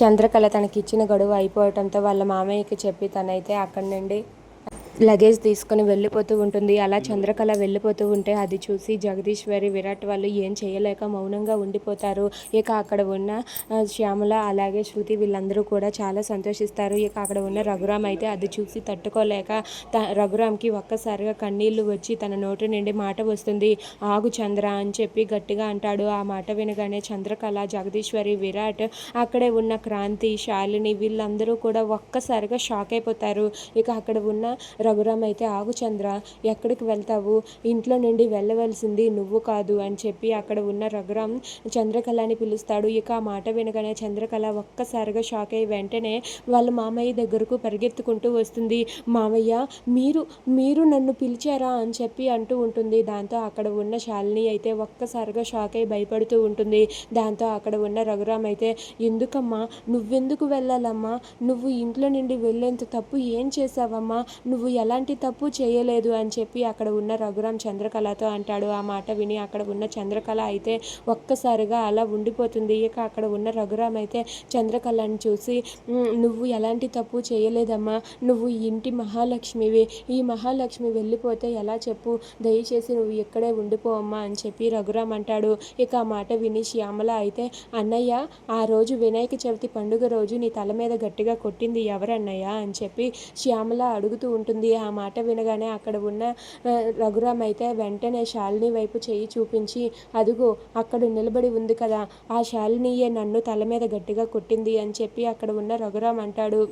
చంద్రకళ తనకిచ్చిన గడువు అయిపోవటంతో వాళ్ళ మామయ్యకి చెప్పి తనైతే అక్కడి నుండి లగేజ్ తీసుకొని వెళ్ళిపోతూ ఉంటుంది. అలా చంద్రకళ వెళ్ళిపోతూ ఉంటే అది చూసి జగదీశ్వరి విరాట్ వాళ్ళు ఏం చేయలేక మౌనంగా ఉండిపోతారు. ఇక అక్కడ ఉన్న శ్యామల అలాగే శృతి వీళ్ళందరూ కూడా చాలా సంతోషిస్తారు. ఇక అక్కడ ఉన్న రఘురామ్ అయితే అది చూసి తట్టుకోలేక త రఘురామ్కి ఒక్కసారిగా కన్నీళ్ళు వచ్చి తన నోటి నుండి మాట వస్తుంది. ఆగు చంద్ర అని చెప్పి గట్టిగా అంటాడు. ఆ మాట వినగానే చంద్రకళ జగదీశ్వరి విరాట్ అక్కడే ఉన్న క్రాంతి శాలిని వీళ్ళందరూ కూడా ఒక్కసారిగా షాక్ అయిపోతారు. ఇక అక్కడ ఉన్న రఘురామ్ అయితే ఆగు చంద్ర ఎక్కడికి వెళ్తావు? ఇంట్లో నుండి వెళ్ళవలసింది నువ్వు కాదు అని చెప్పి అక్కడ ఉన్న రఘురామ్ చంద్రకళని పిలుస్తాడు. ఇక ఆ మాట వినగానే చంద్రకళ ఒక్కసారిగా షాక్ అయ్యి వెంటనే వాళ్ళ మామయ్య దగ్గరకు పరిగెత్తుకుంటూ వస్తుంది. మామయ్య మీరు మీరు నన్ను పిలిచారా? అని చెప్పి అంటూ ఉంటుంది. దాంతో అక్కడ ఉన్న శాలిని అయితే ఒక్కసారిగా షాక్ అయి భయపడుతూ ఉంటుంది. దాంతో అక్కడ ఉన్న రఘురామ్ అయితే ఎందుకమ్మా నువ్వెందుకు వెళ్ళాలమ్మా? నువ్వు ఇంట్లో నుండి వెళ్ళేంత తప్పు ఏం చేసావమ్మా నువ్వు ఎలాంటి తప్పు చేయలేదు అని చెప్పి అక్కడ ఉన్న రఘురామ్ చంద్రకళతో అంటాడు. ఆ మాట విని అక్కడ ఉన్న చంద్రకళ అయితే ఒక్కసారిగా అలా ఉండిపోతుంది. ఇక అక్కడ ఉన్న రఘురామ్ అయితే చంద్రకళని చూసి నువ్వు ఎలాంటి తప్పు చేయలేదమ్మా. నువ్వు ఈ ఇంటి మహాలక్ష్మివి. ఈ మహాలక్ష్మి వెళ్ళిపోతే ఎలా చెప్పు? దయచేసి నువ్వు ఇక్కడే ఉండిపోవమ్మా అని చెప్పి రఘురామ్ అంటాడు. ఇక ఆ మాట విని శ్యామల అయితే అన్నయ్య ఆ రోజు వినాయక చవితి పండుగ రోజు నీ తల మీద గట్టిగా కొట్టింది ఎవరన్నయ్య? అని చెప్పి శ్యామల అడుగుతూ ఉంటుంది. ఆ మాట వినగానే అక్కడ ఉన్న రఘురామ్ అయితే వెంటనే శాలిని వైపు చేయి చూపించి అదుగో అక్కడ నిలబడి ఉంది కదా ఆ శాలినియే నన్ను తల మీద గట్టిగా కొట్టింది అని చెప్పి అక్కడ ఉన్న రఘురామ్ అంటాడు.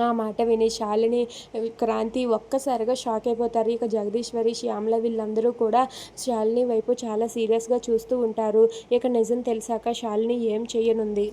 ఆ మాట విని శాలిని క్రాంతి ఒక్కసారిగా షాక్ అయిపోతారు. ఇక జగదీశ్వరి శ్యామల వీళ్ళందరూ కూడా శాలిని వైపు చాలా సీరియస్గా చూస్తూ ఉంటారు. ఇక నిజం తెలిసాక శాలిని ఏం చేయనుంది?